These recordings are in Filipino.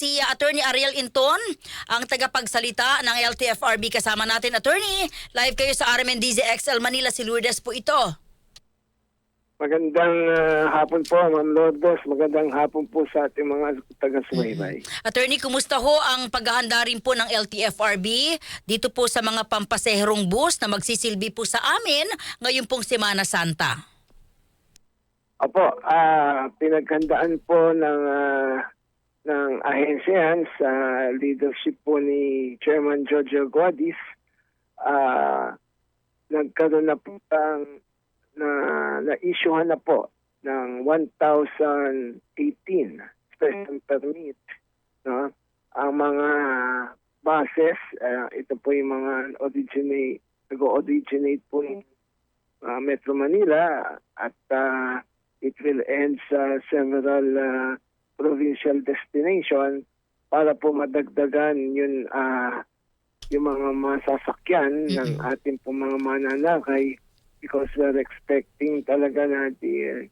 si uh, Attorney Ariel Inton, ang tagapagsalita ng LTFRB kasama natin. Attorney, live kayo sa RMNDZ XL Manila. Si Lourdes po ito. Magandang ah, hapon po, Ma'am Lourdes. Magandang hapon po sa ating mga taga-subaybay. Attorney, kumusta ho ang paghahanda rin po ng LTFRB dito po sa mga pampaseherong bus na magsisilbi po sa amin ngayon pong Semana Santa? Opo, ah, pinaghandaan po ng ah, ng ahensya yan sa leadership po ni Chairman Giorgio Guadis. Ah, nagkaroon na po ang na na-issuehan na po ng 1,018 special permit no ang mga buses ah, ito po yung mga originate nag-originate po ng ah, Metro Manila at ah, it will end sa several ah, provincial destination para po madagdagan yun ah, yung mga masasakyan ng ating po mga mananakay because we're expecting talaga na the,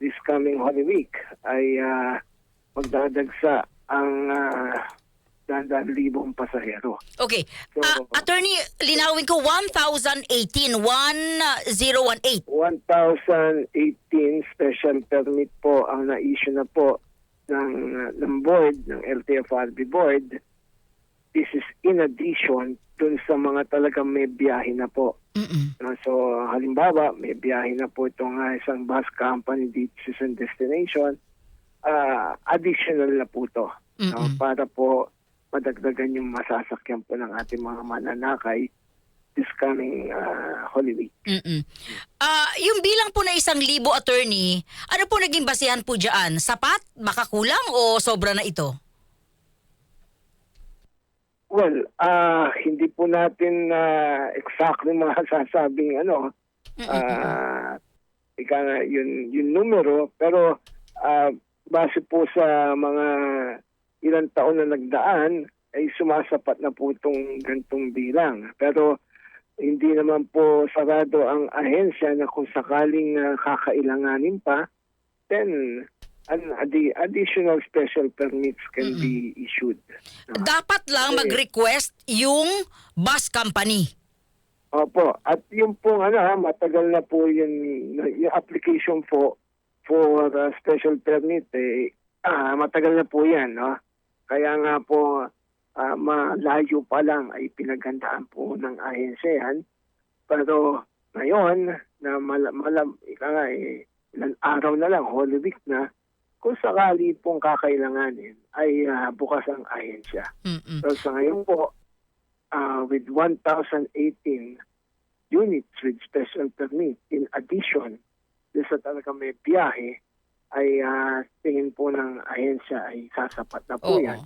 this coming Holy Week ay ah, magdadagsa ang uh, dandang libong pasahero. Okay. So- Ah, attorney, linawin ko 1018, 1018. 1,018 special permit po ang na-issue na po ng, ng board, ng LTFRB board. This is in addition dun sa mga talagang may biyahe na po. Mm-mm. So, halimbawa, may biyahe na po itong ah, isang bus company dito sa isang destination. Ah, additional na po to. no, Mm-mm. para po madagdagan yung masasakyan po ng ating mga mananakay this coming ah, Holy Week. Mm-mm. Ah, yung bilang po na isang libo attorney, ano po naging basihan po diyan? Sapat, makakulang o sobra na ito? Well, ah hindi po natin uh, exactly masasabing ano, ah ika nga yun, yun numero, pero ah, base po sa mga ilang taon na nagdaan, ay sumasapat na po itong gantong bilang. Pero hindi naman po sarado ang ahensya na kung sakaling ah, kakailanganin pa, then an addi- additional special permits can be issued. Dapat lang mag-request yung bus company. Opo. At yung pong ano, ha, matagal na po yun, yung application po for uh, special permit, eh, ah, matagal na po yan. No? Kaya nga po, ah, malayo pa lang ay pinaghandaan po ng ahensya yan. Pero ngayon, na malam, malam ika nga, eh, ilang araw na lang, Holy Week na, kung sakali pong kakailanganin, ay ah, bukas ang ahensya. Mm-mm. So sa ngayon po, uh, with 1,018 units with special permit, in addition, sa talaga may biyahe, ay ah, tingin po ng ahensya ay sasapat na po Oo. yan.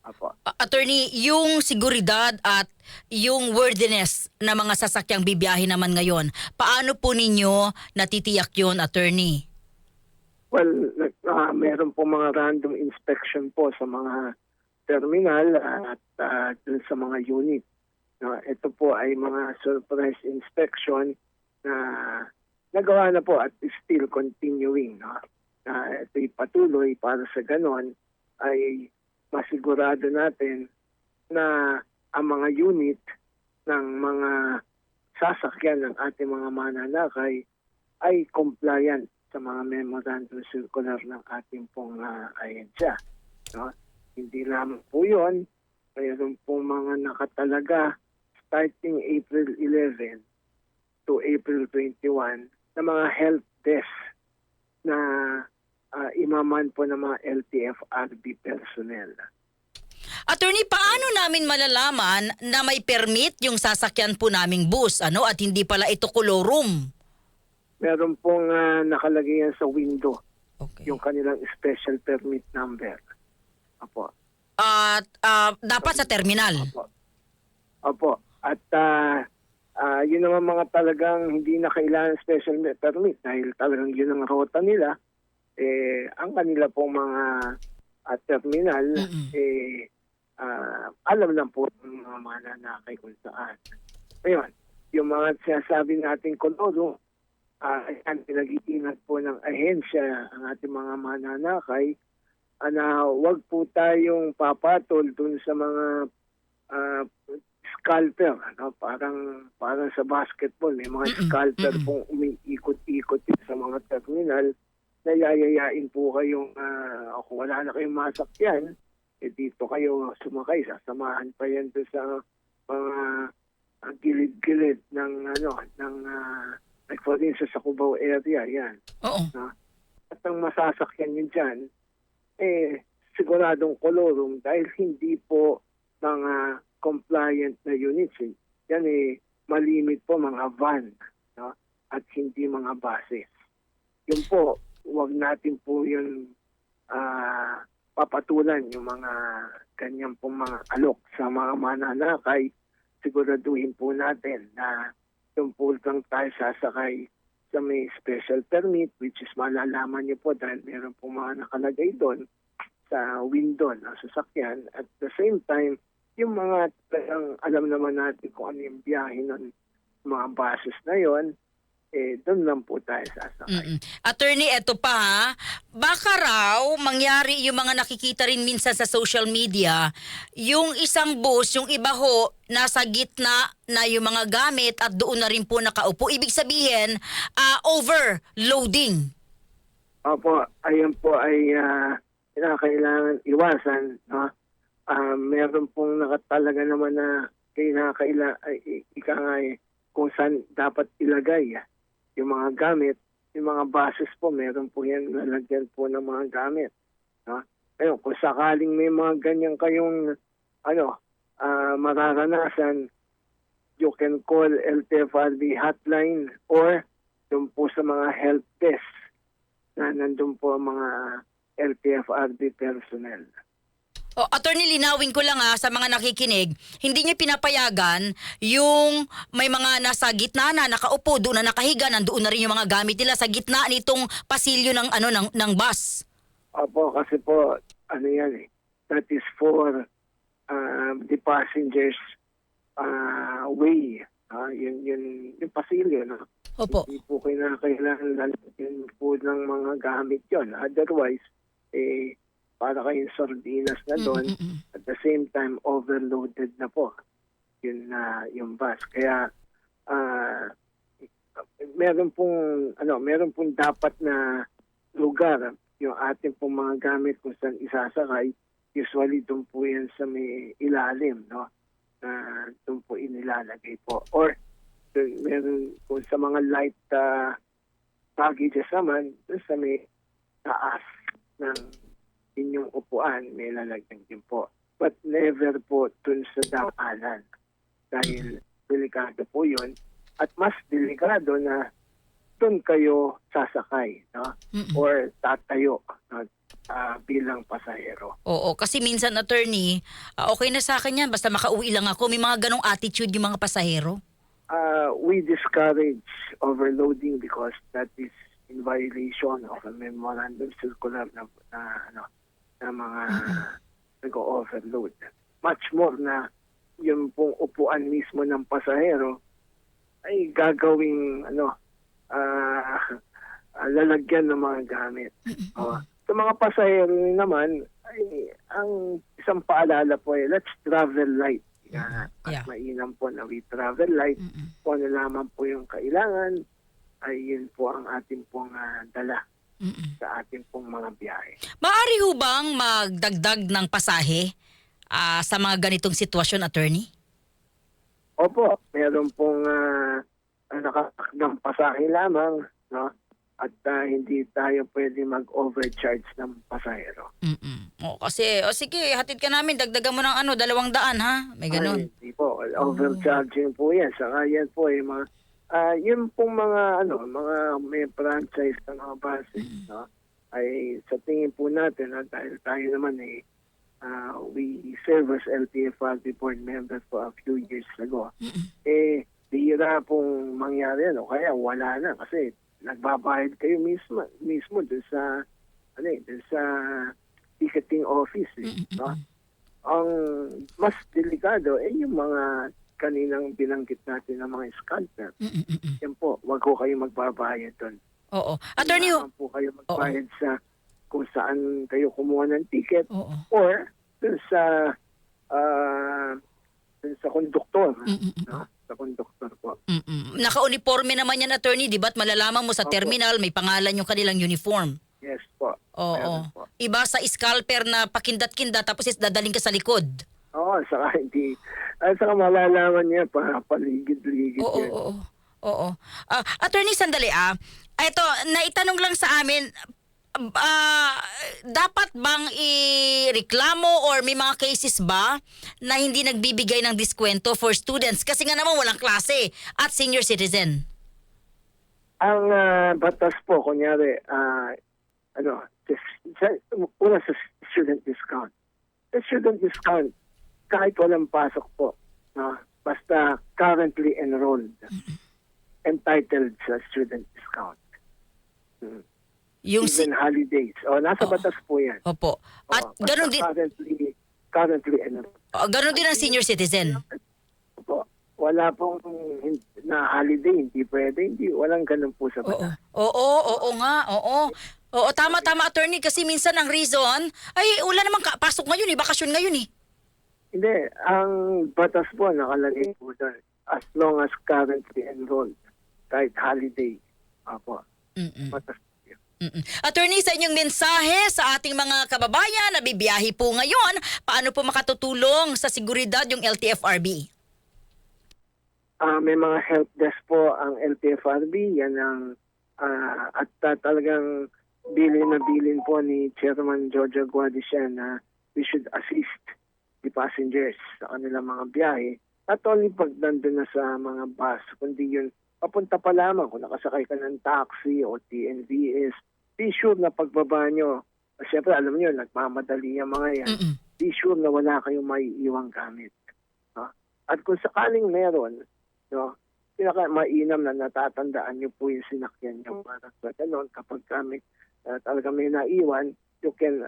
Apo. Attorney, yung seguridad at yung worthiness na mga sasakyang bibiyahe naman ngayon, paano po ninyo natitiyak yun, attorney? Well, ah, meron po mga random inspection po sa mga terminal at dun sa mga unit. No, ito po ay mga surprise inspection na nagawa na po at is still continuing. No? Na ito'y patuloy para sa ganon ay masigurado natin na ang mga unit ng mga sasakyan ng ating mga mananakay ay compliant sa mga memorandum circular ng ating pong uh, ahensya. No? Hindi lamang po yun, mayroon pong mga nakatalaga starting April 11 to April 21 na mga help desk na ah, imaman po ng mga LTFRB personnel. Attorney, paano namin malalaman na may permit yung sasakyan po naming bus ano at hindi pala ito kolorum? Meron pong ah, nakalagay yan sa window Okay. yung kanilang special permit number. Apo. At ah, dapat sa terminal. Opo. Opo. At ah ah, yun naman mga talagang hindi na kailangan special permit dahil talagang yun ang rota nila. Eh, ang kanila pong mga ah, terminal, Mm-mm. eh, ah, alam lang po ng mga mananakay kung saan. Ngayon, yung mga sinasabi nating koloro, ah, yan, pinag-iingat po ng ahensya ang ating mga mananakay ah, na wag po tayong papatol dun sa mga ah, scalper, ano? parang parang sa basketball, may mga scalper pong umiikot-ikot sa mga terminal na yayayain po kayong ah, kung wala na kayong masakyan, eh dito kayo sumakay, sasamahan pa yan sa mga ah, gilid-gilid ng ano ng uh, like for instance sa Cubao area yan Oo. at ang masasakyan nyo dyan, eh, siguradong kolorum dahil hindi po mga compliant na units. eh. Yan eh, malimit po mga van no? at hindi mga buses. Yun po, wag natin po yun ah, papatulan yung mga ganyan pong mga alok sa mga mananakay. Siguraduhin po natin na yung po lang tayo sasakay sa may special permit which is malalaman niyo po dahil meron po mga nakalagay doon sa window ng sasakyan. At the same time, yung mga talagang alam naman natin kung ano yung biyahe ng mga buses na yon eh doon lang po tayo sasakay. Mm-mm. Attorney, eto pa ha. Baka raw mangyari yung mga nakikita rin minsan sa social media, yung isang bus, yung iba ho, nasa gitna na yung mga gamit at doon na rin po nakaupo. Ibig sabihin, ah, overloading. Opo, ayan po ay uh, kailangan iwasan. No? Ah, meron pong nakatalaga naman na kinakaila, ika nga eh, kung saan dapat ilagay yung mga gamit. Yung mga bases po, meron po yan lalagyan po ng mga gamit. No? Ayun, kung sakaling may mga ganyan kayong ano, ah, mararanasan, you can call LTFRB hotline or doon po sa mga help desk na nandun po ang mga LTFRB personnel. O, attorney, linawin ko lang ha sa mga nakikinig, hindi niya pinapayagan yung may mga nasa gitna na nakaupo, doon na nakahiga, nandoon na rin yung mga gamit nila sa gitna nitong pasilyo ng ano ng, ng bus. Opo, kasi po, ano yan eh, that is for uh, the passengers uh, way. Ah, yun, yun, yung pasilyo, no? Opo. Hindi po kailangan lalagyan po ng mga gamit yon. Otherwise, eh, para kayong sardinas na doon, Mm-mm-mm. at the same time overloaded na po yun na yung bus. Kaya ah meron pong ano meron pong dapat na lugar yung ating pong mga gamit kung saan isasakay usually doon po yan sa may ilalim no? Na doon po inilalagay po. Or meron kung sa mga light ah, packages naman doon sa may taas ng inyong upuan, may lalagyan din po. But never po dun sa dakalan. Dahil delikado po yun. At mas delikado na dun kayo sasakay, no? Mm-mm. Or tatayo no? ah, bilang pasahero. Oo, kasi minsan attorney, ah, okay na sa akin yan, basta makauwi lang ako. May mga ganong attitude yung mga pasahero. Uh, we discourage overloading because that is in violation of a memorandum circular na, na ano na mga nag-overload. Much more na yung pong upuan mismo ng pasahero ay gagawing ano ah, lalagyan ng mga gamit. Oh. Sa mga pasahero naman ay ang isang paalala po ay let's travel light. Yeah. Yeah. At mainam po na we travel light Mm-mm. kung ano lamang po yung kailangan, ay yun po ang ating pong ah, dala Mm-mm. sa ating pong mga biyahe. Maari ho bang magdagdag ng pasahe ah, sa mga ganitong sitwasyon, attorney? Opo, meron pong uh, nakakakdang pasahe lamang, no? At ah, hindi tayo pwede mag-overcharge ng pasahero. Mm-mm. O, kasi, o sige, hatid ka namin, dagdagan mo ng ano, dalawang daan, ha? May Ay, ganon. hindi po, overcharging po yan. Saka yan po ay mga, ah, yun pong mga, ano, mga may franchise na mga buses, no? Ay sa tingin po natin, ah, dahil tayo naman eh, ah, we serve as LTFRB board members for a few years ago. Eh bihira pong mangyari ano kaya wala na kasi nagbabayad kayo mismo mismo dun sa ano eh, dun sa ticketing office eh, no? ang mas delikado eh yung mga kaninang binanggit natin ng mga scalper Mm-mm-mm. yan po wag ko kayo magbabayad doon Oo. Attorney, Kailangan po kayo magbayad sa kung saan kayo kumuha ng ticket Oo. or dun sa ah, dun sa konduktor. No? Sa konduktor po. Mm-mm. Naka-uniforme naman yan, attorney, di ba? At malalaman mo sa Opo. terminal, may pangalan yung kanilang uniform. Yes po. Oo. Meron po. Iba sa scalper na pakindat-kindat tapos is dadaling ka sa likod. Oo, saka hindi. At saka malalaman niya pa paligid-ligid Oo, yan. oo. Oo. Ah, attorney, sandali ah. Ito, naitanong lang sa amin, ah, dapat bang ireklamo or may mga cases ba na hindi nagbibigay ng diskwento for students? Kasi nga naman walang klase at senior citizen. Ang ah, batas po, kunyari, ah, ano, sa- sa- una sa student discount. Sa student discount, kahit walang pasok po, no, basta currently enrolled, entitled sa student discount. Mm. Yung si- Even holidays. O, nasa Oo. batas po yan. Opo. At Oo, basta ganun din, Currently, currently enrolled. oh, ganun din ang senior citizen. Po. Wala pong na holiday, hindi pwede. Hindi, walang ganun po sa Oo. batas. Oo, oo nga, oo. Oo, tama, tama, attorney. Kasi minsan ang reason, ay, wala namang ka- pasok ngayon eh, bakasyon ngayon eh. Hindi, ang batas po nakalagay po doon as long as currently enrolled kahit holiday. Apo, Mm-mm. batas. Mm-mm. Attorney, sa inyong mensahe sa ating mga kababayan na bibiyahe po ngayon, paano po makatutulong sa seguridad yung LTFRB? Ah, may mga help desk po ang LTFRB, yan ang ah, at ah, talagang bilin na bilin po ni Chairman Jojo Guadishan na we should assist passengers sa kanilang mga biyahe. Not only pag nandun na sa mga bus, kundi yun papunta pa lamang kung nakasakay ka ng taxi o TNVS, be sure na pagbaba nyo, siyempre alam nyo, nagmamadali yung mga yan, Mm-mm. be sure na wala kayong may iwang gamit. No? At kung sakaling meron, no, pinaka mainam na natatandaan niyo po yung sinakyan niyo para sa ganun, kapag kami uh, talaga may naiwan, you can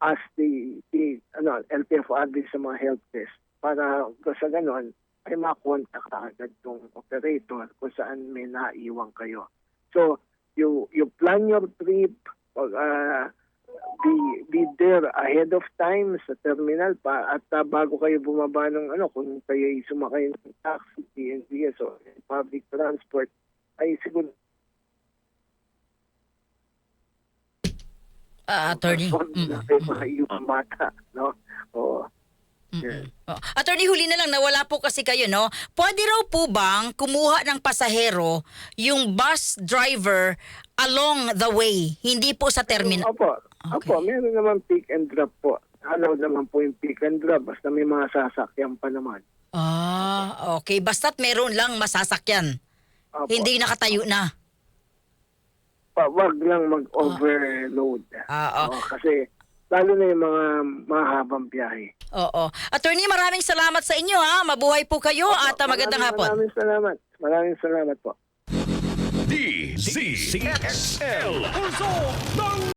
ask the, the ano, LTFRB sa mga help desk para sa ganun, ay makontak ka agad yung operator kung saan may naiwan kayo. So, you you plan your trip, uh, be be there ahead of time sa terminal pa at uh, bago kayo bumaba ng ano kung kayo ay sumakay ng taxi, TNVS o public transport ay siguro Ah, attorney. Mm-mm. iyong bata, no? O, Mm-mm. Oh. Attorney, huli na lang, nawala po kasi kayo, no? Pwede raw po bang kumuha ng pasahero yung bus driver along the way, hindi po sa terminal? Opo, Okay. opo, meron naman pick and drop po. Allowed naman po yung pick and drop basta may mga sasakyan pa naman. Ah, okay. Basta't meron lang masasakyan. Opo. Hindi nakatayo na. Pa, wag lang mag-overload. Ah, Oo, kasi lalo na yung mga mahabang biyahe. Oo. Attorney, maraming salamat sa inyo ha. Mabuhay po kayo at ah, magandang Maraming- hapon. Maraming salamat. Maraming salamat po. DZXL Puso ng